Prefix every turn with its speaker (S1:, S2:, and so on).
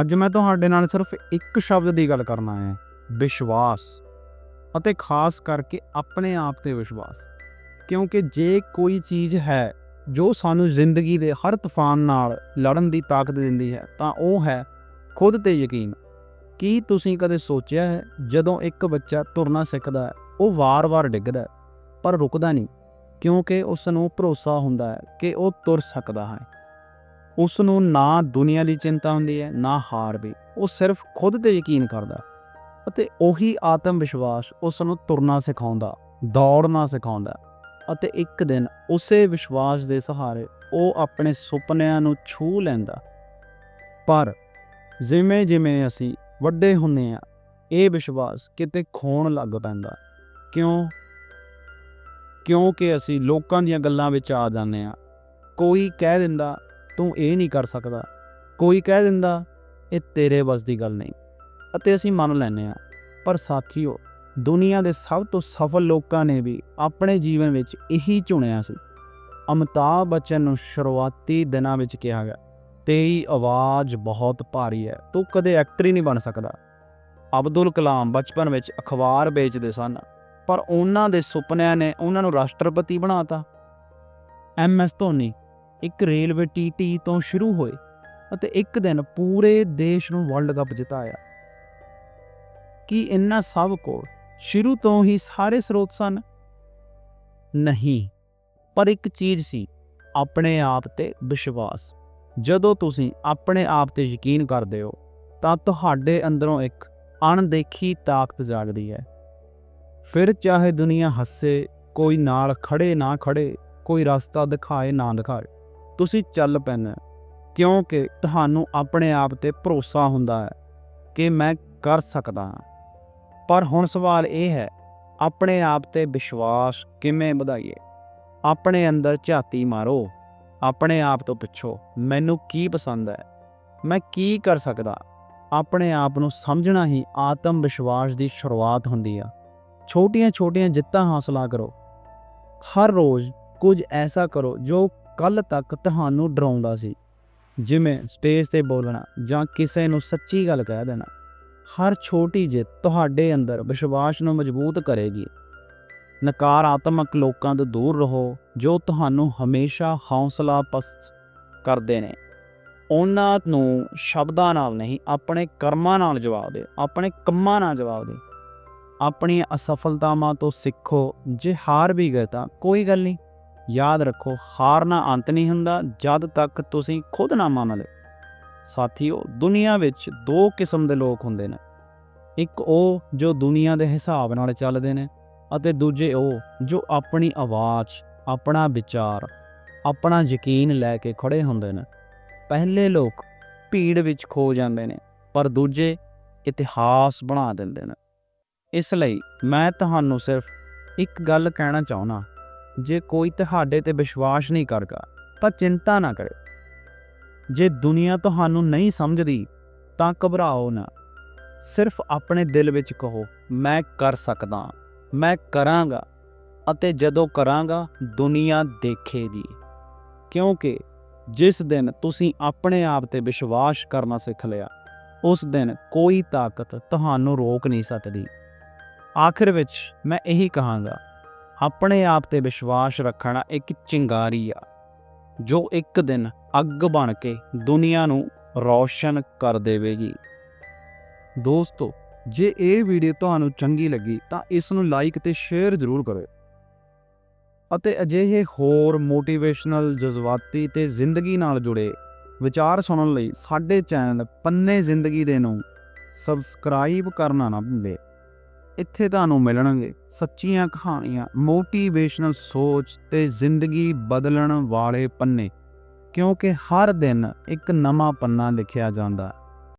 S1: ਅੱਜ ਮੈਂ ਤੁਹਾਡੇ ਨਾਲ ਸਿਰਫ ਇੱਕ ਸ਼ਬਦ ਦੀ ਗੱਲ ਕਰਨਾ ਹੈ, ਵਿਸ਼ਵਾਸ। ਅਤੇ ਖਾਸ ਕਰਕੇ ਆਪਣੇ ਆਪ ਤੇ ਵਿਸ਼ਵਾਸ। ਕਿਉਂਕਿ ਜੇ ਕੋਈ ਚੀਜ਼ ਹੈ ਜੋ ਸਾਨੂੰ ਜ਼ਿੰਦਗੀ ਦੇ ਹਰ ਤੂਫਾਨ ਨਾਲ ਲੜਨ ਦੀ ਤਾਕਤ ਦਿੰਦੀ ਹੈ, ਤਾਂ ਉਹ ਹੈ ਖੁਦ ਤੇ ਯਕੀਨ। ਕੀ ਤੁਸੀਂ ਕਦੇ ਸੋਚਿਆ ਹੈ, ਜਦੋਂ ਇੱਕ ਬੱਚਾ ਤੁਰਨਾ ਸਿੱਖਦਾ ਹੈ, ਉਹ ਵਾਰ-ਵਾਰ ਡਿੱਗਦਾ ਪਰ ਰੁਕਦਾ ਨਹੀਂ? ਕਿਉਂਕਿ ਉਸ ਨੂੰ ਭਰੋਸਾ ਹੁੰਦਾ ਹੈ ਕਿ ਉਹ ਤੁਰ ਸਕਦਾ ਹੈ। ਉਸ ਨੂੰ ਨਾ ਦੁਨੀਆ ਦੀ ਚਿੰਤਾ ਹੁੰਦੀ ਹੈ, ਨਾ ਹਾਰ ਵੀ। ਉਹ ਸਿਰਫ ਖੁਦ ਤੇ ਯਕੀਨ ਕਰਦਾ ਅਤੇ ਉਹੀ ਆਤਮ ਵਿਸ਼ਵਾਸ ਉਸ ਨੂੰ ਤੁਰਨਾ ਸਿਖਾਉਂਦਾ, ਦੌੜਨਾ ਸਿਖਾਉਂਦਾ ਅਤੇ ਇੱਕ ਦਿਨ ਉਸੇ ਵਿਸ਼ਵਾਸ ਦੇ ਸਹਾਰੇ ਉਹ ਆਪਣੇ ਸੁਪਨਿਆਂ ਨੂੰ ਛੂ ਲੈਂਦਾ। ਪਰ ਜਿਵੇਂ ਜਿਵੇਂ ਅਸੀਂ ਵੱਡੇ ਹੁੰਦੇ ਆ ਇਹ ਵਿਸ਼ਵਾਸ ਕਿਤੇ ਖੋਣ ਲੱਗ ਪੈਂਦਾ। ਕਿਉਂ? ਕਿਉਂਕਿ ਅਸੀਂ ਲੋਕਾਂ ਦੀਆਂ ਗੱਲਾਂ ਵਿੱਚ ਆ ਜਾਂਦੇ ਆ ਕੋਈ ਕਹਿ ਦਿੰਦਾ ਤੂੰ ਇਹ ਨਹੀਂ ਕਰ ਸਕਦਾ। ਕੋਈ ਕਹਿ ਦਿੰਦਾ, ਇਹ ਤੇਰੇ ਵੱਸ ਦੀ ਗੱਲ ਨਹੀਂ। ਅਤੇ ਅਸੀਂ ਮੰਨ ਲੈਂਦੇ ਆ ਪਰ ਸਾਥੀਓ, ਦੁਨੀਆ ਦੇ ਸਭ ਤੋਂ ਸਫਲ ਲੋਕਾਂ ਨੇ ਵੀ ਆਪਣੇ ਜੀਵਨ ਵਿੱਚ ਇਹੀ ਚੁਣਿਆ ਸੀ। ਅਮਿਤਾਭ ਬੱਚਨ ਨੂੰ ਸ਼ੁਰੂਆਤੀ ਦਿਨਾਂ ਵਿੱਚ ਕਿਹਾ ਗਿਆ, ਤੇਰੀ ਆਵਾਜ਼ ਬਹੁਤ ਭਾਰੀ ਹੈ, ਤੂੰ ਕਦੇ ਐਕਟਰ ਹੀ ਨਹੀਂ ਬਣ ਸਕਦਾ। ਅਬਦੁਲ ਕਲਾਮ ਬਚਪਨ ਵਿੱਚ ਅਖਬਾਰ ਵੇਚਦੇ ਸਨ, ਪਰ ਉਹਨਾਂ ਦੇ ਸੁਪਨਿਆਂ ਨੇ ਉਹਨਾਂ ਨੂੰ ਰਾਸ਼ਟਰਪਤੀ ਬਣਾਤਾ। ਐਮ ਐਸ ਧੋਨੀ ਇੱਕ ਰੇਲਵੇ ਟੀਟੀ ਤੋਂ ਸ਼ੁਰੂ ਹੋਏ ਅਤੇ ਇੱਕ ਦਿਨ ਪੂਰੇ ਦੇਸ਼ ਨੂੰ ਵਰਲਡ ਕੱਪ ਜਿਤਾਇਆ। ਕੀ ਇੰਨਾ ਸਭ ਕੋਲ ਸ਼ੁਰੂ ਤੋਂ ਹੀ ਸਾਰੇ ਸਰੋਤ ਸਨ? ਨਹੀਂ, ਪਰ ਇੱਕ ਚੀਜ਼ ਸੀ, ਆਪਣੇ ਆਪ ਤੇ ਵਿਸ਼ਵਾਸ। ਜਦੋਂ ਤੁਸੀਂ ਆਪਣੇ ਆਪ ਤੇ ਯਕੀਨ ਕਰਦੇ ਹੋ, ਤਾਂ ਤੁਹਾਡੇ ਅੰਦਰੋਂ ਇੱਕ ਅਣਦੇਖੀ ਤਾਕਤ ਜਾਗਦੀ ਹੈ। ਫਿਰ ਚਾਹੇ ਦੁਨੀਆ ਹੱਸੇ, ਕੋਈ ਨਾਲ ਖੜੇ ਨਾ ਖੜੇ ਕੋਈ ਰਸਤਾ ਦਿਖਾਏ ਨਾ ਦਿਖਾਏ ਤੁਸੀਂ ਚੱਲ ਪੈਣਾ ਕਿਉਂਕਿ ਤੁਹਾਨੂੰ ਆਪਣੇ ਆਪ ਤੇ ਭਰੋਸਾ ਹੁੰਦਾ ਹੈ ਕਿ ਮੈਂ ਕਰ ਸਕਦਾ ਹਾਂ। ਪਰ ਹੁਣ ਸਵਾਲ ਇਹ ਹੈ, ਆਪਣੇ ਆਪ ਤੇ ਵਿਸ਼ਵਾਸ ਕਿਵੇਂ ਵਧਾਈਏ? ਆਪਣੇ ਅੰਦਰ ਝਾਤੀ ਮਾਰੋ, ਆਪਣੇ ਆਪ ਤੋਂ ਪੁੱਛੋ, ਮੈਨੂੰ ਕੀ ਪਸੰਦ ਹੈ? ਮੈਂ ਕੀ ਕਰ ਸਕਦਾ? ਆਪਣੇ ਆਪ ਨੂੰ ਸਮਝਣਾ ਹੀ ਆਤਮ ਵਿਸ਼ਵਾਸ ਦੀ ਸ਼ੁਰੂਆਤ ਹੁੰਦੀ ਆ। ਛੋਟੀਆਂ-ਛੋਟੀਆਂ ਜਿੱਤਾਂ ਹਾਸਲਾ ਕਰੋ। ਹਰ ਰੋਜ਼ ਕੁਝ ਐਸਾ ਕਰੋ ਜੋ ਕੱਲ ਤੱਕ ਤੁਹਾਨੂੰ ਡਰਾਉਂਦਾ ਸੀ। ਜਿਵੇਂ ਸਟੇਜ ਤੇ ਬੋਲਣਾ ਜਾਂ ਕਿਸੇ ਨੂੰ ਸੱਚੀ ਗੱਲ ਕਹਿ ਦੇਣਾ। ਹਰ ਛੋਟੀ ਜਿੱਤ ਤੁਹਾਡੇ ਅੰਦਰ ਵਿਸ਼ਵਾਸ ਨੂੰ ਮਜ਼ਬੂਤ ਕਰੇਗੀ। ਨਕਾਰਾਤਮਕ ਲੋਕਾਂ ਤੋਂ ਦੂਰ ਰਹੋ, ਜੋ ਤੁਹਾਨੂੰ ਹਮੇਸ਼ਾ ਹੌਸਲਾ ਪਸਤ ਕਰਦੇ ਨੇ। ਉਹਨਾਂ ਨੂੰ ਸ਼ਬਦਾਂ ਨਾਲ ਨਹੀਂ, ਆਪਣੇ ਕਰਮਾਂ ਨਾਲ ਜਵਾਬ ਦੇ ਆਪਣੇ ਕੰਮਾਂ ਨਾਲ ਜਵਾਬ ਦੇ ਆਪਣੀਆਂ ਅਸਫਲਤਾਵਾਂ ਤੋਂ ਸਿੱਖੋ, ਜੇ ਹਾਰ ਵੀ ਗਏ ਤਾਂ ਕੋਈ ਗੱਲ ਨਹੀਂ। ਯਾਦ ਰੱਖੋ ਹਾਰਨਾ ਅੰਤ ਨਹੀਂ ਹੁੰਦਾ, ਜਦ ਤੱਕ ਤੁਸੀਂ ਖੁਦ ਨਾ ਮੰਨ ਲਓ। ਸਾਥੀਓ, ਦੁਨੀਆ ਵਿੱਚ ਦੋ ਕਿਸਮ ਦੇ ਲੋਕ ਹੁੰਦੇ ਨੇ। ਇੱਕ ਉਹ ਜੋ ਦੁਨੀਆ ਦੇ ਹਿਸਾਬ ਨਾਲ ਚੱਲਦੇ ਨੇ ਅਤੇ ਦੂਜੇ ਉਹ ਜੋ ਆਪਣੀ ਆਵਾਜ਼, ਆਪਣਾ ਵਿਚਾਰ, ਆਪਣਾ ਯਕੀਨ ਲੈ ਕੇ ਖੜੇ ਹੁੰਦੇ ਨੇ। ਪਹਿਲੇ ਲੋਕ ਭੀੜ ਵਿੱਚ ਖੋ ਜਾਂਦੇ ਨੇ, ਪਰ ਦੂਜੇ ਇਤਿਹਾਸ ਬਣਾ ਦਿੰਦੇ ਨੇ। ਇਸ ਲਈ ਮੈਂ ਤੁਹਾਨੂੰ ਸਿਰਫ ਇੱਕ ਗੱਲ ਕਹਿਣਾ ਚਾਹੁੰਦਾ। ਜੇ ਕੋਈ ਤੁਹਾਡੇ ਤੇ ਵਿਸ਼ਵਾਸ ਨਹੀਂ ਕਰਦਾ, ਤਾਂ ਚਿੰਤਾ ਨਾ ਕਰੇ। ਜੇ ਦੁਨੀਆ ਤੁਹਾਨੂੰ ਨਹੀਂ ਸਮਝਦੀ, ਤਾਂ ਘਬਰਾਓ ਨਾ। ਸਿਰਫ ਆਪਣੇ ਦਿਲ ਵਿੱਚ ਕਹੋ, ਮੈਂ ਕਰ ਸਕਦਾ, ਮੈਂ ਕਰਾਂਗਾ। ਅਤੇ ਜਦੋਂ ਕਰਾਂਗਾ, ਦੁਨੀਆ ਦੇਖੇਗੀ। ਕਿਉਂਕਿ ਜਿਸ ਦਿਨ ਤੁਸੀਂ ਆਪਣੇ ਆਪ ਤੇ ਵਿਸ਼ਵਾਸ ਕਰਨਾ ਸਿੱਖ ਲਿਆ, ਉਸ ਦਿਨ ਕੋਈ ਤਾਕਤ ਤੁਹਾਨੂੰ ਰੋਕ ਨਹੀਂ ਸਕਦੀ। ਆਖਿਰ ਵਿੱਚ ਮੈਂ ਇਹੀ ਕਹਾਂਗਾ ਆਪਣੇ ਆਪ ਤੇ ਵਿਸ਼ਵਾਸ ਰੱਖਣਾ ਇੱਕ ਚਿੰਗਾਰੀ ਆ, ਜੋ ਇੱਕ ਦਿਨ ਅੱਗ ਬਣ ਕੇ ਦੁਨੀਆ ਨੂੰ ਰੌਸ਼ਨ ਕਰ ਦੇਵੇਗੀ। ਦੋਸਤੋ, ਜੇ ਇਹ ਵੀਡੀਓ ਤੁਹਾਨੂੰ ਚੰਗੀ ਲੱਗੀ ਤਾਂ ਇਸ ਨੂੰ ਲਾਈਕ ਤੇ ਸ਼ੇਅਰ ਜ਼ਰੂਰ ਕਰੋ ਅਤੇ ਅਜਿਹੇ ਹੋਰ ਮੋਟੀਵੇਸ਼ਨਲ ਜਜ਼ਬਾਤੀ ਤੇ ਜ਼ਿੰਦਗੀ ਨਾਲ ਜੁੜੇ ਵਿਚਾਰ ਸੁਣਨ ਲਈ ਸਾਡੇ ਚੈਨਲ ਪੰਨੇ ਜ਼ਿੰਦਗੀ ਦੇ ਨੂੰ ਸਬਸਕ੍ਰਾਈਬ ਕਰਨਾ ਨਾ ਭੁੱਲੇ। ਇੱਥੇ ਤੁਹਾਨੂੰ ਮਿਲਣਗੇ ਸੱਚੀਆਂ ਕਹਾਣੀਆਂ ਮੋਟੀਵੇਸ਼ਨਲ ਸੋਚ ਤੇ ਜ਼ਿੰਦਗੀ ਬਦਲਣ ਵਾਲੇ ਪੰਨੇ, ਕਿਉਂਕਿ ਹਰ ਦਿਨ ਇੱਕ ਨਵਾਂ ਪੰਨਾ ਲਿਖਿਆ ਜਾਂਦਾ ਹੈ।